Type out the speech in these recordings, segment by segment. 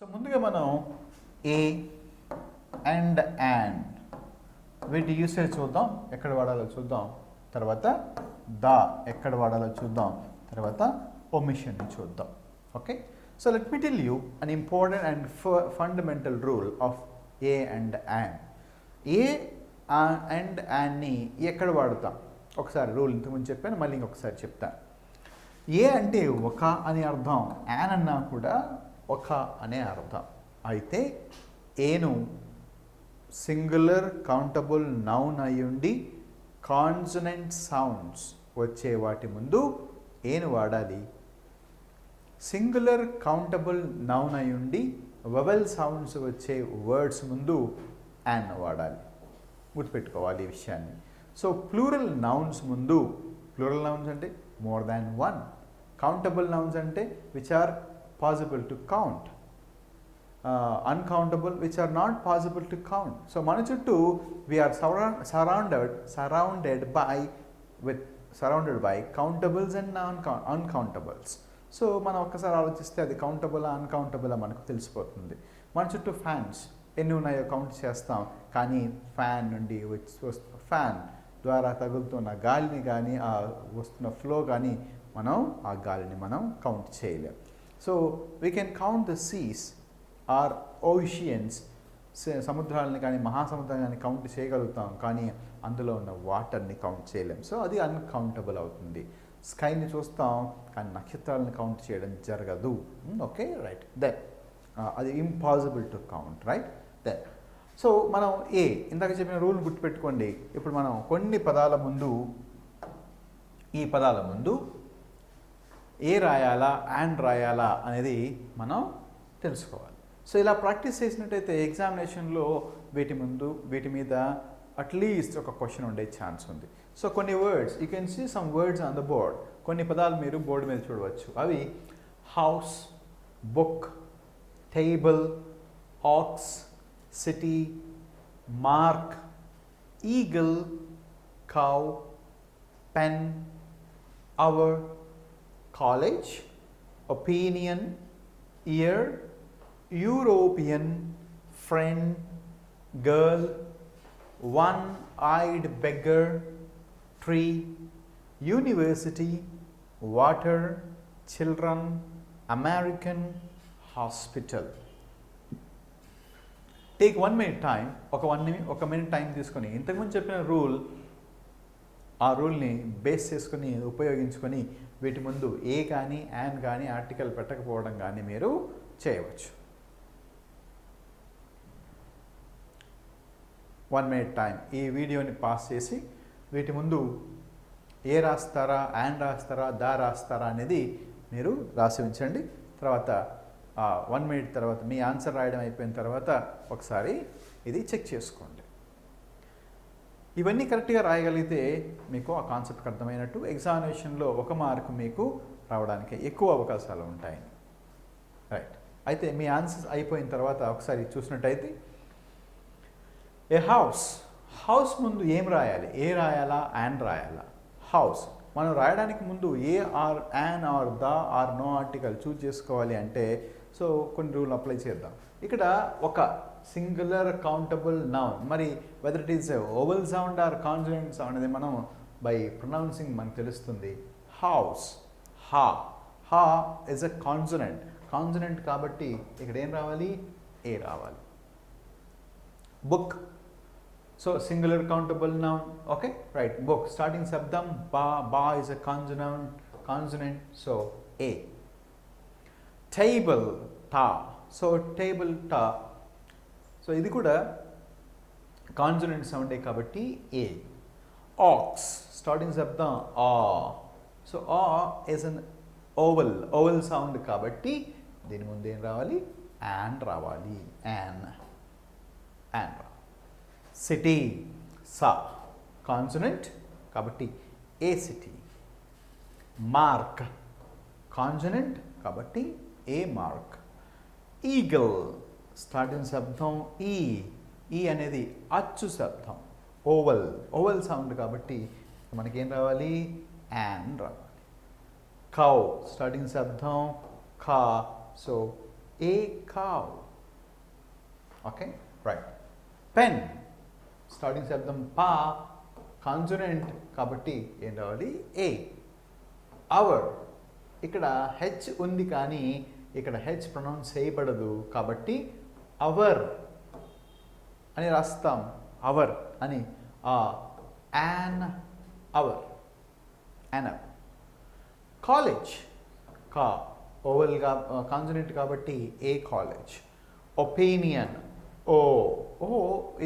So ముందుగా మనం ఏ and and వీటి యూసేజ్ చూద్దాం. ఎక్కడ వాడాలో చూద్దాం. తర్వాత ద ఎక్కడ వాడాలో చూద్దాం. తర్వాత ఒమిషన్ని చూద్దాం. Okay so let me tell you an important and fundamental rule of a and an a and యాన్ని ఎక్కడ వాడతాం? ఒకసారి రూల్ ఇంతకుముందు చెప్పాను మళ్ళీ ఇంకొకసారి చెప్తాను. ఏ అంటే ఒక అని అర్థం. యాన్ అన్నా కూడా ఒక అనే అర్థం. అయితే ఏను సింగులర్ కౌంటబుల్ నౌన్ అయ్యుండి కాన్సనెంట్ సౌండ్స్ వచ్చే వాటి ముందు ఏను వాడాలి? సింగులర్ కౌంటబుల్ నౌన్ అయ్యుండి వవెల్ సౌండ్స్ వచ్చే వర్డ్స్ ముందు యాన్ వాడాలి. గుర్తుపెట్టుకోవాలి ఈ విషయాన్ని. సో ప్లూరల్ నౌన్స్ ముందు ప్లూరల్ నౌన్స్ అంటే more than one. Countable nouns అంటే which are possible to count uncountable which are not possible to count so మన చుట్టూ we are surrounded surrounded by with surrounded by countables and non uncountables so మనం ఒక్కసారి ఆలోచిస్తే అది కౌంటబులా అన్కౌంటబులా మనకు తెలిసిపోతుంది. మన చుట్టూ ఫ్యాన్స్ ఎన్ని ఉన్నాయో కౌంట్ చేస్తాం. కానీ ఫ్యాన్ నుండి ఫ్యాన్ ద్వారా తగులుతున్న గాలిని కానీ ఆ వస్తున్న ఫ్లో కానీ మనం ఆ గాలిని మనం కౌంట్ చేయలేం. So we can count the seas or oceans సముద్రాలని కానీ మహాసముద్రాన్ని కానీ కౌంట్ చేయగలుగుతాం. కానీ అందులో ఉన్న వాటర్ని కౌంట్ చేయలేం. సో అది అన్కౌంటబుల్ అవుతుంది. స్కైని చూస్తాం కానీ నక్షత్రాలను కౌంట్ చేయడం జరగదు. ఓకే రైట్ దెన్ అది impossible to count right then so మనం ఏ ఇందాక చెప్పిన రూల్ గుర్తుపెట్టుకోండి. ఇప్పుడు మనం కొన్ని పదాల ముందు ఈ పదాల ముందు ఏ రాయాలా అండ్ రాయాలా అనేది మనం తెలుసుకోవాలి. సో ఇలా ప్రాక్టీస్ చేసినట్టయితే ఎగ్జామినేషన్లో వీటి ముందు వీటి మీద అట్లీస్ట్ ఒక క్వశ్చన్ ఉండే ఛాన్స్ ఉంది. సో కొన్ని words you can see some words on the board కొన్ని పదాలు మీరు బోర్డు మీద చూడవచ్చు. అవి house book table ox city mark eagle cow pen hour college opinion year European friend girl one eyed beggar tree university water children American hospital take one minute time ఒక one ఒక minute time తీసుకొని ఇంతకుముందు చెప్పిన rule ఆ రూల్ని base చేసుకొని ఉపయోగించుకొని వీటి ముందు ఏ కానీ యాన్ కానీ ఆర్టికల్ పెట్టకపోవడం కానీ మీరు చేయవచ్చు. వన్ మినిట్ టైం ఈ వీడియోని పాస్ చేసి వీటి ముందు ఏ రాస్తారా యాన్ రాస్తారా దా రాస్తారా అనేది మీరు రాసి ఉంచండి. తర్వాత వన్ మినిట్ తర్వాత మీ ఆన్సర్ రాయడం అయిపోయిన తర్వాత ఒకసారి ఇది చెక్ చేసుకోండి. ఇవన్నీ కరెక్ట్గా రాయగలిగితే మీకు ఆ కాన్సెప్ట్ అర్థమైనట్టు ఎగ్జామినేషన్లో ఒక మార్కు మీకు రావడానికి ఎక్కువ అవకాశాలు ఉంటాయి. రైట్. అయితే మీ ఆన్సర్స్ అయిపోయిన తర్వాత ఒకసారి చూసినట్టయితే ఏ హౌస్ హౌస్ ముందు ఏం రాయాలి? ఏ రాయాలా? అండ్ రాయాలా? హౌస్. మనం రాయడానికి ముందు a or an or the or no article choose చేసుకోవాలి అంటే సో కొన్ని రూల్ అప్లై చేద్దాం. ఇక్కడ ఒక సింగులర్ కౌంటబుల్ నౌన్ మరి whether it is vowel sound or consonant sound అనేది మనం బై ప్రొనౌన్సింగ్ మనకు తెలుస్తుంది. హౌస్ హా హా ఇస్ అ కాన్సనెంట్ కాన్సనెంట్ కాబట్టి ఇక్కడ ఏం రావాలి? ఏ రావాలి. Book so singular countable noun okay right book starting శబ్దం. బా బా is a consonant consonant so a table టా. సో టేబుల్ టా. సో ఇది కూడా కాన్సనెంట్ సౌండే కాబట్టి ఏ ఆక్స్ స్టార్టింగ్ శబ్దం ఆ. సో ఆ is an vowel vowel sound కాబట్టి దీని ముందు ఏం రావాలి? యాన్ రావాలి. యాన్ యాన్ రావాలి సిటీ సా కాన్సనెంట్ కాబట్టి ఏ సిటీ మార్క్ కాన్సనెంట్ కాబట్టి ఏ మార్క్ ఈగల్ స్టార్టింగ్ శబ్దం ఈ. ఈ అనేది అచ్చు శబ్దం. ఓవల్. ఓవల్ సౌండ్ కాబట్టి మనకేం రావాలి? యాన్ రావాలి. కౌ స్టార్టింగ్ శబ్దం ఖా so a cow. Okay? Right. Pen. Starting శబ్దం పా. కాన్సోనెంట్ కాబట్టి ఏం రావాలి? ఏ. అవర్. ఇక్కడ హెచ్ ఉంది కానీ ఇక్కడ హెచ్ ప్రొనౌన్స్ చేయబడదు కాబట్టి అవర్ అని రాస్తాం. అవర్ అని ఆ an hour an hour college కా ఓవల్గా కాన్సనెంట్ కాబట్టి a college opinion O O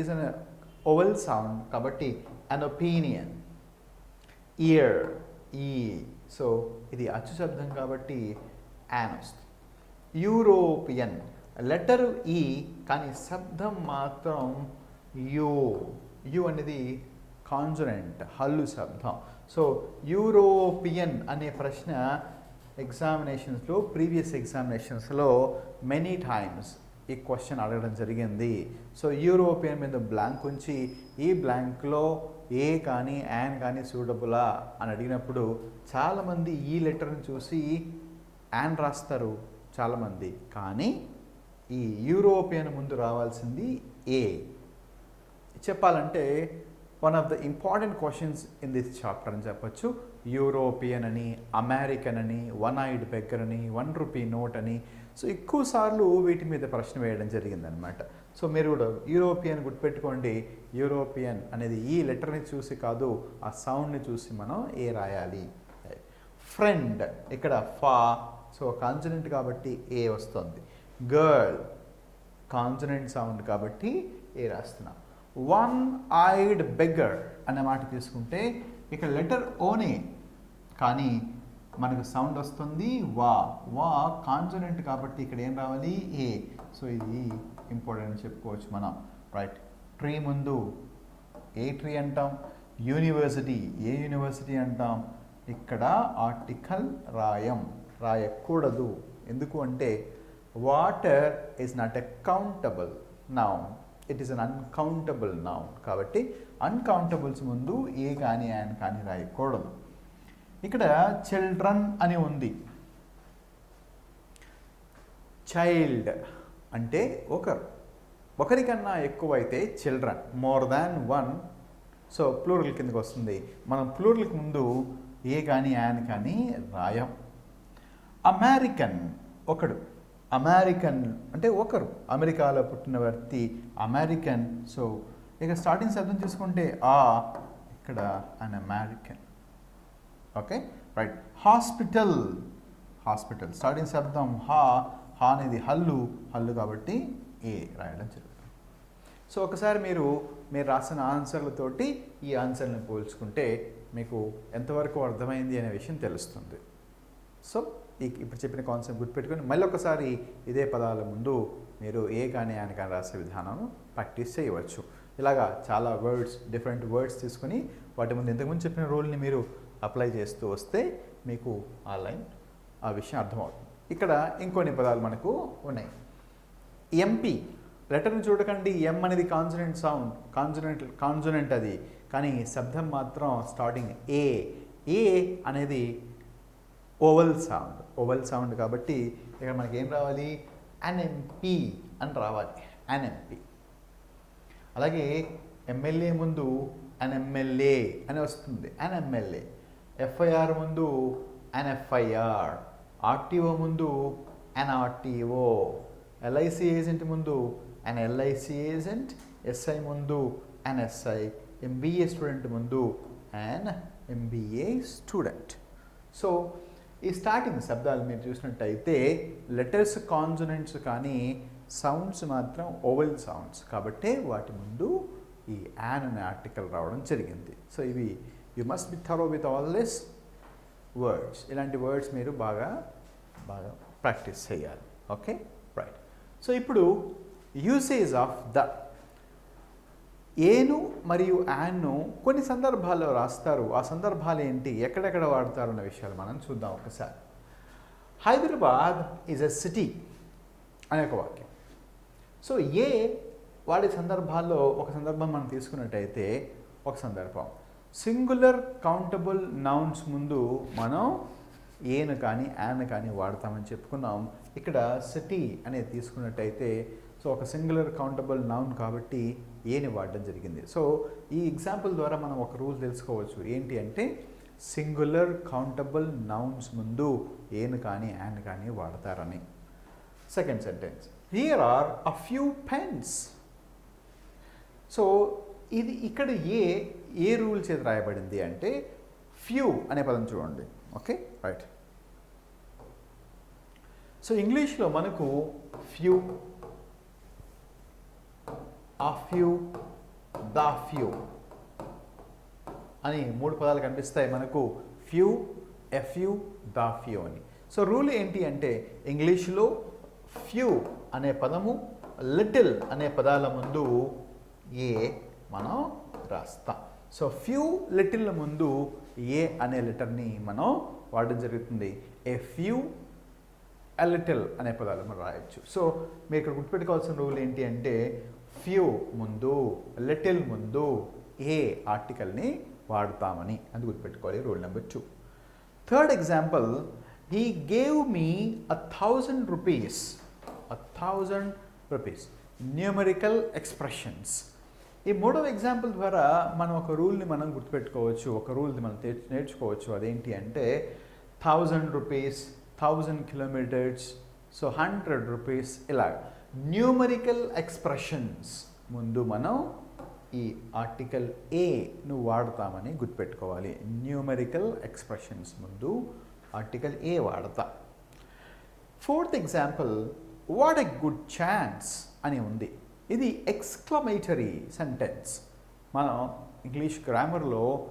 is an vowel sound కాబట్టి అన్ ఒపీనియన్ ఇయర్ ఈ సో ఇది అచ్చు శబ్దం కాబట్టి యాన్ వస్తుంది. యూరోపియన్ లెటర్ ఈ కానీ శబ్దం మాత్రం యూ. యు అనేది కాన్సనెంట్ హల్లు శబ్దం. సో యూరోపియన్ అనే ప్రశ్న ఎగ్జామినేషన్స్లో ప్రీవియస్ ఎగ్జామినేషన్స్లో మెనీ టైమ్స్ ఈ క్వశ్చన్ అడగడం జరిగింది. సో యూరోపియన్ మీద బ్లాంక్ ఉంచి ఈ బ్లాంక్లో ఏ కానీ యాన్ కానీ సూటబులా అని అడిగినప్పుడు చాలామంది ఈ లెటర్ని చూసి యాన్ రాస్తారు చాలామంది. కానీ ఈ యూరోపియన్ ముందు రావాల్సింది ఏ చెప్పాలంటే one of the important questions in this chapter అని చెప్పొచ్చు. యూరోపియన్ అని అమెరికన్ అని వన్ ఐడ్ బెగ్గర్ అని వన్ రూపీ నోట్ అని. సో ఎక్కువ సార్లు వీటి మీద ప్రశ్న వేయడం జరిగిందనమాట సో మీరు కూడా యూరోపియన్ గుర్తుపెట్టుకోండి. యూరోపియన్ అనేది ఈ లెటర్ని చూసి కాదు ఆ సౌండ్ని చూసి మనం ఏ రాయాలి. ఫ్రెండ్ ఇక్కడ ఫా సో కాన్సనెంట్ కాబట్టి ఏ వస్తుంది. గర్ల్ కాన్సనెంట్ సౌండ్ కాబట్టి ఏ రాస్తున్నాం? వన్ ఐడ్ బెగ్గర్ అనే మాట తీసుకుంటే ఇక్కడ లెటర్ ఓనే కానీ మనకు సౌండ్ వస్తుంది వా వా కాన్సనెంట్ కాబట్టి ఇక్కడ ఏం రావాలి? ఏ సో ఇది ఇంపార్టెంట్ అని చెప్పుకోవచ్చు మనం. రైట్ ట్రీ ముందు ఏ ట్రీ అంటాం? యూనివర్సిటీ ఏ యూనివర్సిటీ అంటాం? ఇక్కడ ఆర్టికల్ రాయం. రాయకూడదు. ఎందుకు అంటే water is not a countable noun it is an uncountable noun కాబట్టి అన్కౌంటబుల్స్ ముందు ఏ కానీ ఆయన కానీ రాయకూడదు. ఇక్కడ చిల్డ్రన్ అని ఉంది. చైల్డ్ అంటే ఒకరు. ఒకరికన్నా ఎక్కువైతే children more than one so plural కిందకి వస్తుంది. మనం ప్లూరల్కి ముందు ఏ కానీ ఆయన కానీ రాయం. అమెరికన్ ఒకడు. అమెరికన్ అంటే ఒకరు అమెరికాలో పుట్టిన వ్యక్తి అమెరికన్ సో ఇక స్టార్టింగ్ శబ్దం చూసుకుంటే ఆ ఇక్కడ an American okay right hospital hospital starting శబ్దం హా హా అనేది హల్లు హల్లు కాబట్టి ఏ రాయడం జరుగుతుంది. సో ఒకసారి మీరు మీరు రాసిన ఆన్సర్లతోటి ఈ ఆన్సర్ని పోల్చుకుంటే మీకు ఎంతవరకు అర్థమైంది అనే విషయం తెలుస్తుంది. సో ఈ ఇప్పుడు చెప్పిన కాన్సెప్ట్ గుర్తుపెట్టుకొని మళ్ళీ ఒకసారి ఇదే పదాల ముందు మీరు ఏ కానీ ఆయన కానీ రాసే విధానం ప్రాక్టీస్ చేయవచ్చు. ఇలాగా చాలా వర్డ్స్ డిఫరెంట్ వర్డ్స్ తీసుకొని వాటి ముందు ఇంతకుముందు చెప్పిన రూల్ని మీరు అప్లై చేస్తూ వస్తే మీకు ఆ లైన్ ఆ విషయం అర్థమవుతుంది. ఇక్కడ ఇంకొన్ని పదాలు మనకు ఉన్నాయి. ఎంపీ లెటర్ని చూడకండి. ఎం అనేది కాన్సనెంట్ సౌండ్ కాన్సనెంట్ కాన్సనెంట్ అది. కానీ శబ్దం మాత్రం స్టార్టింగ్ ఏ ఏ అనేది ఓవల్ సౌండ్ ఓవల్ సౌండ్ కాబట్టి ఇక్కడ మనకి ఏం రావాలి ఎన్ఎంపి అని రావాలి. ఎన్ఎంపి అలాగే ఎమ్మెల్యే ముందు ఎన్ఎంఎల్ఏ అని వస్తుంది. ఎన్ఎంఎల్ఏ ఎఫ్ఐఆర్ ముందు ఎన్ఎఫ్ఐఆర్ ఆర్టీఓ ముందు ఎన్ఆర్టీఓ ఎల్ఐసి ఏజెంట్ ముందు ఎన్ ఎల్ఐసి ఏజెంట్. ఎస్ఐ ముందు ఎన్ఎస్ఐ ఎంబీఏ స్టూడెంట్ ముందు అండ్ ఎంబీఏ స్టూడెంట్. సో ఈ స్టార్టింగ్ శబ్దాలు మీరు చూసినట్టయితే లెటర్స్ కాన్సనెంట్స్ కానీ సౌండ్స్ మాత్రం ఓవెల్ సౌండ్స్. కాబట్టి వాటి ముందు ఈ యాన్ అనే ఆర్టికల్ రావడం జరిగింది. సో ఇవి you must be thorough with all this words ఇలాంటి వర్డ్స్ మీరు బాగా బాగా ప్రాక్టీస్ చేయాలి. ఓకే రైట్ సో ఇప్పుడు యూసేజ్ ఆఫ్ ద ఏను మరియు యాన్ను కొన్ని సందర్భాల్లో రాస్తారు. ఆ సందర్భాలు ఏంటి? ఎక్కడెక్కడ వాడతారు అన్న విషయాలు మనం చూద్దాం ఒకసారి. హైదరాబాద్ ఈజ్ ఎ సిటీ అనే ఒక వాక్యం. సో ఏ వాడే సందర్భాల్లో ఒక సందర్భం మనం తీసుకున్నట్టయితే ఒక సందర్భం. సింగులర్ కౌంటబుల్ నౌన్స్ ముందు మనం ఏను కానీ యాన్ కానీ వాడతామని చెప్పుకున్నాం. ఇక్కడ సిటీ అనేది తీసుకున్నట్టయితే సో ఒక సింగులర్ కౌంటబుల్ నౌన్ కాబట్టి ఏని వాడడం జరిగింది. సో ఈ ఎగ్జాంపుల్ ద్వారా మనం ఒక రూల్ తెలుసుకోవచ్చు. ఏంటి అంటే సింగులర్ కౌంటబుల్ నౌన్స్ ముందు ఏను కానీ యాన్ కానీ వాడతారని. Second sentence. Here are a few pens. So ఇది ఇక్కడ ఏ ఏ రూల్ చేత రాయబడింది అంటే ఫ్యూ అనే పదం చూడండి. ఓకే? రైట్. సో ఇంగ్లీష్లో మనకు ఫ్యూ ఆ ఫ్యూ ద ఫ్యూ అని మూడు పదాలు కనిపిస్తాయి మనకు. Few a few the few అని. సో రూల్ ఏంటి అంటే ఇంగ్లీష్లో ఫ్యూ అనే పదము లిటిల్ అనే పదాల ముందు ఏ మనం రాస్తాం. సో ఫ్యూ లిటిల్ ముందు ఏ అనే లెటర్ని మనం వాడడం జరుగుతుంది. ఏ ఫ్యూ అ లిటిల్ అనే పదాలు మనం రాయొచ్చు. సో మీరు ఇక్కడ గుర్తుపెట్టుకోవాల్సిన రూల్ ఏంటి అంటే ఫ్యూ ముందు లిటిల్ ముందు ఏ ఆర్టికల్ని వాడతామని. అది గుర్తుపెట్టుకోవాలి rule number two third example he gave me a thousand rupees a thousand rupees numerical expressions ఈ మూడవ ఎగ్జాంపుల్ ద్వారా మనం ఒక రూల్ని మనం గుర్తుపెట్టుకోవచ్చు ఒక రూల్ని మనం తే- నేర్చుకోవచ్చు. అదేంటి అంటే thousand rupees thousand kilometres so hundred rupees ఇలా న్యూమరికల్ ఎక్స్ప్రెషన్స్ ముందు మనం ఈ ఆర్టికల్ ఏను వాడతామని గుర్తుపెట్టుకోవాలి. న్యూమరికల్ ఎక్స్ప్రెషన్స్ ముందు ఆర్టికల్ ఏ వాడతాం. Fourth example what a good chance అని ఉంది. ఇది ఎక్స్క్లమేటరీ సెంటెన్స్ మనం ఇంగ్లీష్ గ్రామర్లో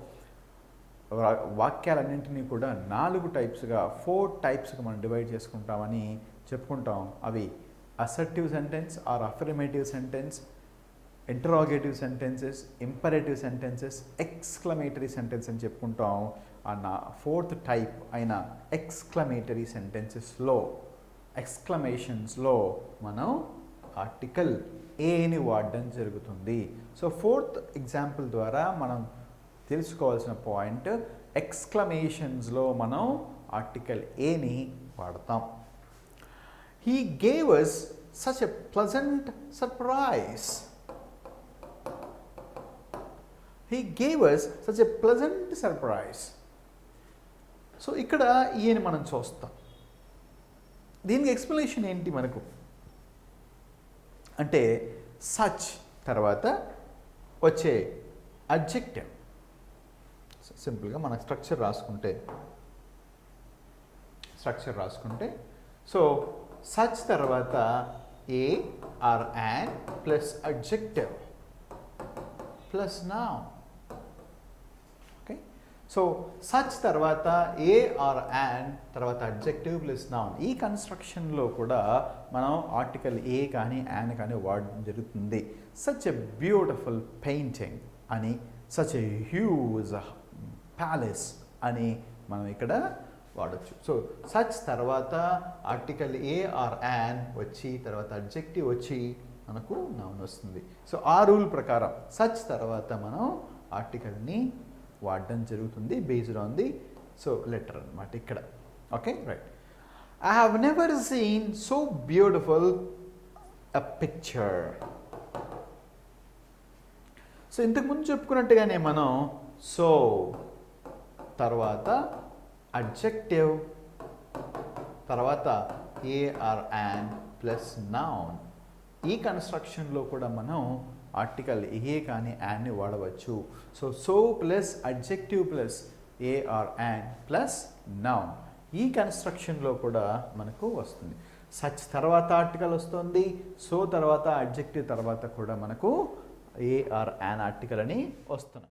వాక్యాలన్నింటినీ కూడా నాలుగు టైప్స్గా ఫోర్ టైప్స్గా మనం డివైడ్ చేసుకుంటామని చెప్పుకుంటాం. అవి assertive sentence or affirmative sentence interrogative sentences imperative sentences exclamatory sentence అని చెప్పుకుంటాం. ఆ నా ఫోర్త్ టైప్ అయిన ఎక్స్క్లమేటరీ సెంటెన్సెస్లో ఎక్స్క్లమేషన్స్లో మనం ఆర్టికల్ ఏని వాడడం జరుగుతుంది. సో ఫోర్త్ ఎగ్జాంపుల్ ద్వారా మనం తెలుసుకోవాల్సిన పాయింట్ ఎక్స్క్లమేషన్స్లో మనం ఆర్టికల్ ఏని వాడతాం. He gave us such a pleasant surprise he gave us such a pleasant surprise so ఇక్కడ ఈయన మనం చూస్తాం దీనికి ఎక్స్ప్లెనేషన్ ఏంటి మనకు అంటే సచ్ తర్వాత వచ్చే అబ్జెక్టివ్ సింపుల్గా మన స్ట్రక్చర్ రాసుకుంటే స్ట్రక్చర్ రాసుకుంటే సో సచ్ తర్వాత a or an plus adjective plus noun okay so such తర్వాత ఏ ఆర్ యాన్ తర్వాత అడ్జెక్టివ్ ప్లస్ నౌన్ ఈ కన్స్ట్రక్షన్లో కూడా మనం ఆర్టికల్ ఏ కానీ యాన్ కానీ వాడడం జరుగుతుంది. సచ్ ఎ బ్యూటిఫుల్ పెయింటింగ్ అని సచ్ ఎ హ్యూజ్ ప్యాలెస్ అని మనం ఇక్కడ వాడచ్చు. సో సచ్ తర్వాత ఆర్టికల్ ఏ ఆర్ యాన్ వచ్చి తర్వాత అడ్జెక్టివ్ వచ్చి మనకు నౌన్ వస్తుంది. సో ఆ రూల్ ప్రకారం సచ్ తర్వాత మనం ఆర్టికల్ని వాడడం జరుగుతుంది based on the so letter అనమాట ఇక్కడ. Okay right I have never seen so beautiful a picture so ఇంతకుముందు చెప్పుకున్నట్టుగానే మనం సో తర్వాత అడ్జెక్టివ్ తర్వాత ఏఆర్ యాన్ ప్లస్ నౌన్ ఈ కన్స్ట్రక్షన్లో కూడా మనం ఆర్టికల్ ఏ కానీ యాన్ని వాడవచ్చు. So so plus adjective plus a or an plus noun ఈ కన్స్ట్రక్షన్లో కూడా మనకు వస్తుంది. సచ్ తర్వాత ఆర్టికల్ వస్తుంది. సో తర్వాత అడ్జెక్టివ్ తర్వాత కూడా మనకు ఏఆర్ యాన్ ఆర్టికల్ అని వస్తున్నాయి.